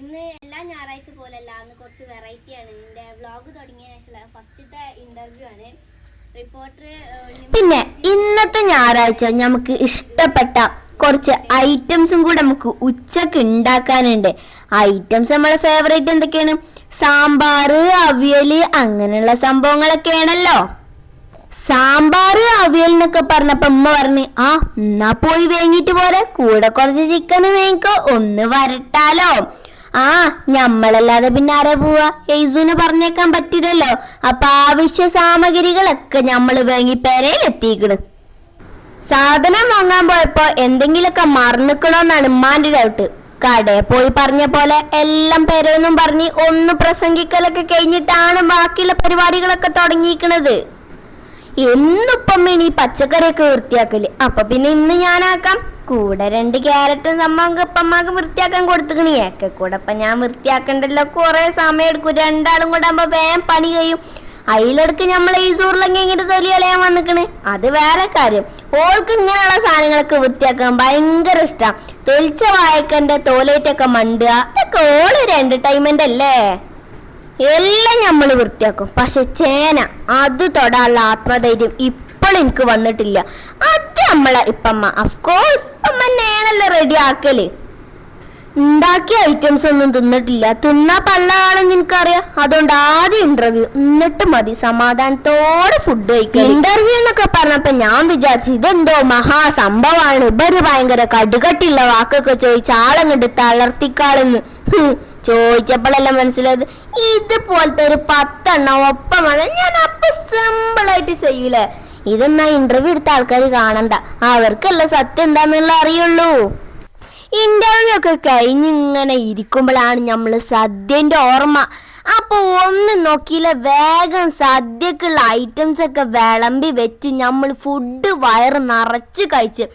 ഇന്ന് എല്ലാ ഞായറാഴ്ച പോലല്ല അന്ന് കുറച്ച് വെറൈറ്റി ആണ്. എന്റെ വ്ളോഗ് തുടങ്ങിയ ശേഷമുള്ള ഫസ്റ്റത്തെ ഇന്റർവ്യൂ ആണ്. റിപ്പോർട്ടർ പിന്നെ ഇന്നത്തെ ഞായറാഴ്ച നമുക്ക് ഇഷ്ടപ്പെട്ട കുറച്ച് ഐറ്റംസും കൂടെ നമുക്ക് ഉച്ചയ്ക്ക് ഉണ്ടാക്കാനുണ്ട്. ഐറ്റംസ് നമ്മളെ ഫേവറേറ്റ് എന്തൊക്കെയാണ്? സാമ്പാറ് അവിയൽ അങ്ങനെയുള്ള സംഭവങ്ങളൊക്കെയാണല്ലോ. അവിയൽ എന്നൊക്കെ പറഞ്ഞപ്പോ ഉമ്മ പറഞ്ഞു ആ എന്നാ പോയി വേങ്ങിട്ട് പോരെ. കൂടെ കുറച്ച് ചിക്കൻ വേങ്ങിക്കോ. ഒന്ന് വരട്ടാലോ. ആ ഞമ്മളല്ലാതെ പിന്നെ ആരാ പോവാ? എയ്സൂനെ പറഞ്ഞേക്കാൻ പറ്റില്ലല്ലോ. അപ്പൊ ആവശ്യ സാമഗ്രികളൊക്കെ ഞമ്മൾ വാങ്ങി പെരയിലെത്തിക്കണ് സാധനം വാങ്ങാൻ പോയപ്പോ എന്തെങ്കിലുമൊക്കെ മറന്നിക്കണോന്നാണ് ഉമ്മാന്റെ ഡൗട്ട് കടയിൽ പോയി പറഞ്ഞ പോലെ എല്ലാം പെരയൊന്നും പറഞ്ഞ് ഒന്ന് പ്രസംഗിക്കലൊക്കെ കഴിഞ്ഞിട്ടാണ് ബാക്കിയുള്ള പരിപാടികളൊക്കെ തുടങ്ങിയിരിക്കണത് എന്നിപ്പം ഇനി പച്ചക്കറിയൊക്കെ വൃത്തിയാക്കൽ. അപ്പൊ പിന്നെ ഇന്ന് ഞാനാക്കാം. കൂടെ രണ്ട് ക്യാരറ്റും സമ്മക്ക് ഇപ്പമ്മക്ക് വൃത്തിയാക്കാൻ കൊടുത്തുക്കണി. ഏക്കെ കൂടെ അപ്പൊ ഞാൻ വൃത്തിയാക്കണ്ടല്ലോ. കുറെ സമയം എടുക്കും. രണ്ടാളും കൂടെ ആകുമ്പോ വേഗം പണി കഴിയും. അതിലെടുക്ക് നമ്മളെ ഈ സൂറിലൊക്കെ ഇങ്ങനെ തൊലിയലയാൻ വന്നിക്കണ്. അത് വേറെ കാര്യം. ഓൾക്ക് ഇങ്ങനെയുള്ള സാധനങ്ങളൊക്കെ വൃത്തിയാക്കാൻ ഭയങ്കര ഇഷ്ടം. തെളിച്ച വായക്കന്റെ തോലേറ്റൊക്കെ മണ്ടുക. ഇതൊക്കെ ഒരു എന്റർടൈൻമെന്റ് അല്ലേ? എല്ലാം നമ്മൾ വൃത്തിയാക്കും. പക്ഷെ ചേന അത് തൊടാനുള്ള ആത്മധൈര്യം ഇപ്പോൾ എനിക്ക് വന്നിട്ടില്ല. അത് നമ്മളെ ഇപ്പമ്മ. അഫ്കോഴ്സ് അമ്മ തന്നെയാണല്ലോ റെഡി ആക്കൽ. ഉണ്ടാക്കിയ ഐറ്റംസ് ഒന്നും തിന്നിട്ടില്ല. തിന്നാ പള്ളാണെന്ന് എനിക്കറിയാം. അതുകൊണ്ട് ആദ്യം ഇന്റർവ്യൂ എന്നിട്ട് മതി. സമാധാനത്തോടെ ഫുഡ് കഴിക്കുക ഇന്റർവ്യൂ എന്നൊക്കെ പറഞ്ഞപ്പോ ഞാൻ വിചാരിച്ചു ഇതെന്തോ മഹാസംഭവമാണ് ഇവർ ഭയങ്കര കടുകട്ടിയുള്ള വാക്കൊക്കെ ചോദിച്ച ആളങ്ങോട്ട് തളർത്തിക്കാളെന്ന്. ചോദിച്ചപ്പോഴല്ല മനസ്സിലായത്? ഇതുപോലത്തെ ഒരു പത്തെണ്ണം ഒപ്പം ഞാൻ അപ്പൊ സിമ്പിൾ ആയിട്ട് ചെയ്യൂലേ? ഇതെന്നാ ഇന്റർവ്യൂ എടുത്ത ആൾക്കാർ കാണണ്ട. അവർക്കല്ല സത്യം എന്താന്നുള്ള അറിയുള്ളൂ. ഇന്റർവ്യൂ ഒക്കെ കഴിഞ്ഞ് ഇങ്ങനെ ഇരിക്കുമ്പോഴാണ് നമ്മൾ സദ്യന്റെ ഓർമ്മ. അപ്പൊ ഒന്നും നോക്കിയില്ല വേഗം സദ്യക്കുള്ള ഐറ്റംസ് ഒക്കെ വിളമ്പി വെച്ച് നമ്മൾ ഫുഡ് വയറ് നിറച്ച് കഴിച്ച്.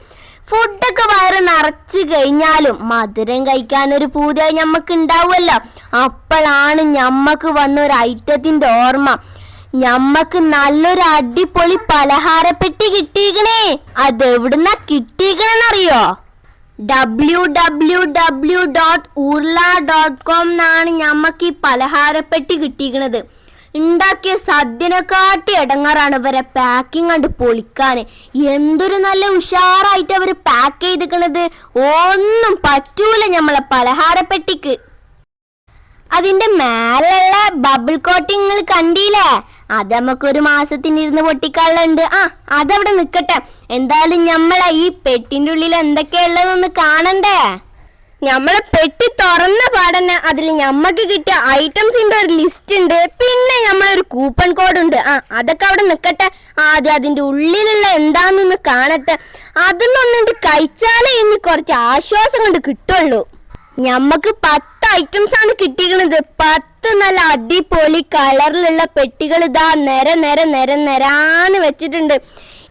ഫുഡൊക്കെ വയറ് നിറച്ച് കഴിഞ്ഞാലും മധുരം കഴിക്കാനൊരു പൂതിയായി ഞമ്മക്ക് ഉണ്ടാവുമല്ലോ. അപ്പോഴാണ് ഞമ്മക്ക് വന്ന ഒരു ഐറ്റത്തിന്റെ ഓർമ്മ. ഞമ്മക്ക് നല്ലൊരു അടിപൊളി പലഹാരപ്പെട്ടി കിട്ടിയിക്കണേ. അത് എവിടുന്നാ കിട്ടിയിക്കണെന്നറിയോ? W W W dot Urla dot com എന്നാണ് ഞമ്മക്ക് ഈ പലഹാരപ്പെട്ടി കിട്ടിയിക്കണത്. ഉണ്ടാക്കിയ സദ്യനെക്കാട്ടി ഇടങ്ങാറാണ് ഇവരെ പാക്കിംഗ് കണ്ട് പൊളിക്കാൻ എന്തൊരു നല്ല ഉഷാറായിട്ട് അവർ പാക്ക് ചെയ്തിക്കണത്. ഒന്നും പറ്റൂല ഞമ്മളെ പലഹാരപ്പെട്ടിക്ക്. അതിന്റെ മേലുള്ള ബബിൾ കോട്ടിങ്ങൾ കണ്ടില്ലേ? അത് നമുക്ക് ഒരു മാസത്തിന് ഇരുന്ന് പൊട്ടിക്കാളുണ്ട് ആ അതവിടെ നിക്കട്ടെ. എന്തായാലും ഞമ്മളെ ഈ പെട്ടിന്റെ ഉള്ളിൽ എന്തൊക്കെയുള്ളതൊന്ന് കാണണ്ടേ? ഞമ്മളെ പെട്ടി തുറന്ന പാടന്നെ അതിൽ ഞമ്മക്ക് കിട്ടിയ ഐറ്റംസിന്റെ ഒരു ലിസ്റ്റ് ഉണ്ട്. പിന്നെ ഞമ്മളൊരു കൂപ്പൺ കോഡ് ഉണ്ട്. ആ അതൊക്കെ അവിടെ നിക്കട്ടെ. ആദ്യം അതിന്റെ ഉള്ളിലുള്ള എന്താന്നൊന്ന് കാണട്ടെ. അതൊന്നൊന്നിട്ട് കഴിച്ചാലേ ഇനി കുറച്ച് ആശ്വാസം കൊണ്ട് കിട്ടുള്ളൂ. ഞമ്മക്ക് പത്ത് ഐറ്റംസ് ആണ് കിട്ടിയിരിക്കുന്നത്. പത്ത് നല്ല അടിപൊളി കളറിലുള്ള പെട്ടികൾ ഇതാ നിര നിര നിര നിരാന്ന് വെച്ചിട്ടുണ്ട്.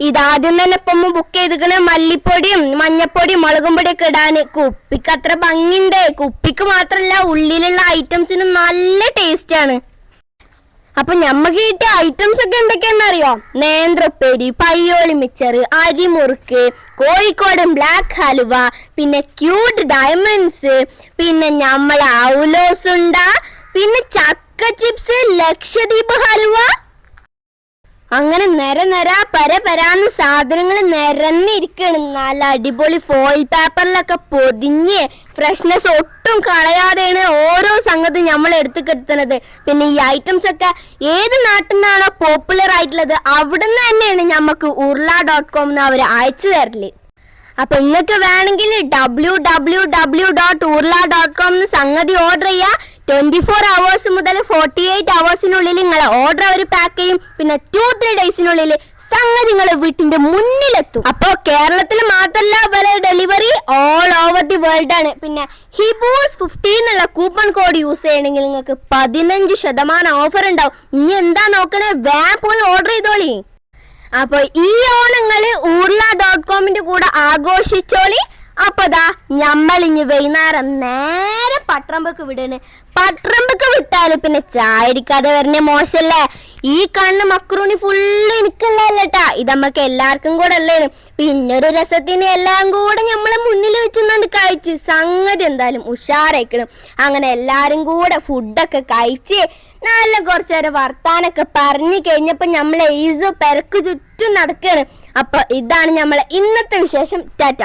ഇതാദ്യം തന്നെ ഇപ്പം ബുക്ക് ചെയ്തിക്കണ മല്ലിപ്പൊടിയും മഞ്ഞപ്പൊടിയും മുളകും പൊടിയൊക്കെ ഇടാന് കുപ്പിക്ക് അത്ര ഭംഗിണ്ട് കുപ്പിക്ക് മാത്രല്ല ഉള്ളിലുള്ള ഐറ്റംസിന് നല്ല ടേസ്റ്റ് ആണ്. അപ്പൊ ഞമ്മക്ക് കിട്ടിയ ഐറ്റംസ് ഒക്കെ എന്തൊക്കെയാണെന്നറിയോ? നേന്ത്രപ്പേരി പയ്യോളി മിച്ചർ അരിമുറുക്ക് കോഴിക്കോടൻ ബ്ലാക്ക് ഹലുവ പിന്നെ ക്യൂട്ട് ഡയമണ്ട്സ് പിന്നെ ഞമ്മളെ ഔലോസ് ഉണ്ട പിന്നെ ചക്ക ചിപ്സ് ലക്ഷദ്വീപ് ഹലുവ അങ്ങനെ നിര നിര പര പരാന്ന് സാധനങ്ങൾ നിരന്നിരിക്കണം നല്ല അടിപൊളി ഫോയിൽ പേപ്പറിലൊക്കെ പൊതിഞ്ഞ് ഫ്രഷ്നെസ് ഒട്ടും കളയാതെയാണ് ഓരോ സംഗതി നമ്മൾ എടുത്തുകെടുത്തുന്നത് പിന്നെ ഈ ഐറ്റംസ് ഒക്കെ ഏത് നാട്ടിൽ നിന്നാണോ പോപ്പുലർ ആയിട്ടുള്ളത് അവിടുന്ന് തന്നെയാണ് നമുക്ക് ഉർല ഡോട്ട് കോം എന്ന് അവർ അയച്ചു തരൽ. അപ്പൊ നിങ്ങൾക്ക് വേണമെങ്കിൽ W W W dot Urla dot com സംഗതി ഓർഡർ ചെയ്യുക ട്വന്റി ഫോർ അവേഴ്സ് മുതൽ ഫോർട്ടി എയ്റ്റ് അവേഴ്സിനുള്ളിൽ നിങ്ങളെ ഓർഡർ അവർ പാക്ക് ചെയ്യും. പിന്നെ ടു ത്രീ ഡേയ്സിനുള്ളിൽ സംഗതി നിങ്ങളെ വീട്ടിന്റെ മുന്നിലെത്തും. അപ്പോ കേരളത്തിൽ മാത്രല്ല വില delivery all over the world ആണ്. പിന്നെ ഹിബൂസ് ഫിഫ്റ്റി എന്നുള്ള കൂപ്പൺ കോഡ് യൂസ് ചെയ്യണമെങ്കിൽ നിങ്ങൾക്ക് പതിനഞ്ച് ശതമാനം ഓഫർ ഉണ്ടാവും. ഇനി എന്താ നോക്കണേ? വേ പോയി ഓർഡർ ചെയ്തോളി. അപ്പൊ ഈ ഓണങ്ങൾ ഊർല ഡോട്ട് കോമിന്റെ കൂടെ ആഘോഷിച്ചോളി. അപ്പൊ ദാ ഞമ്മളിഞ്ഞ് വൈകുന്നേരം നേരെ പട്ടറമ്പക്ക് വിടണ്. പട്ടറമ്പക്ക് വിട്ടാൽ പിന്നെ ചായ അടിക്കാതെ വരണേ മോശല്ലേ? ഈ കാണുന്ന മക്രൂണി ഫുള്ള് എനിക്കല്ലേട്ടാ ഇത് നമ്മക്ക് എല്ലാവർക്കും കൂടെ പിന്നെ പിന്നൊരു രസത്തിന് എല്ലാം കൂടെ നമ്മളെ മുന്നിൽ വെച്ചുകൊണ്ട് കഴിച്ച്. സംഗതി എന്തായാലും ഉഷാറായിക്കണം. അങ്ങനെ എല്ലാരും കൂടെ ഫുഡൊക്കെ കഴിച്ച് നല്ല കുറച്ചു നേരം വർത്താനൊക്കെ പറഞ്ഞു കഴിഞ്ഞപ്പോ നമ്മളെ ഈസോ പെരക്ക് ചുറ്റും നടക്കുകയാണ് അപ്പൊ ഇതാണ് നമ്മളെ ഇന്നത്തെ വിശേഷം. ടാറ്റ.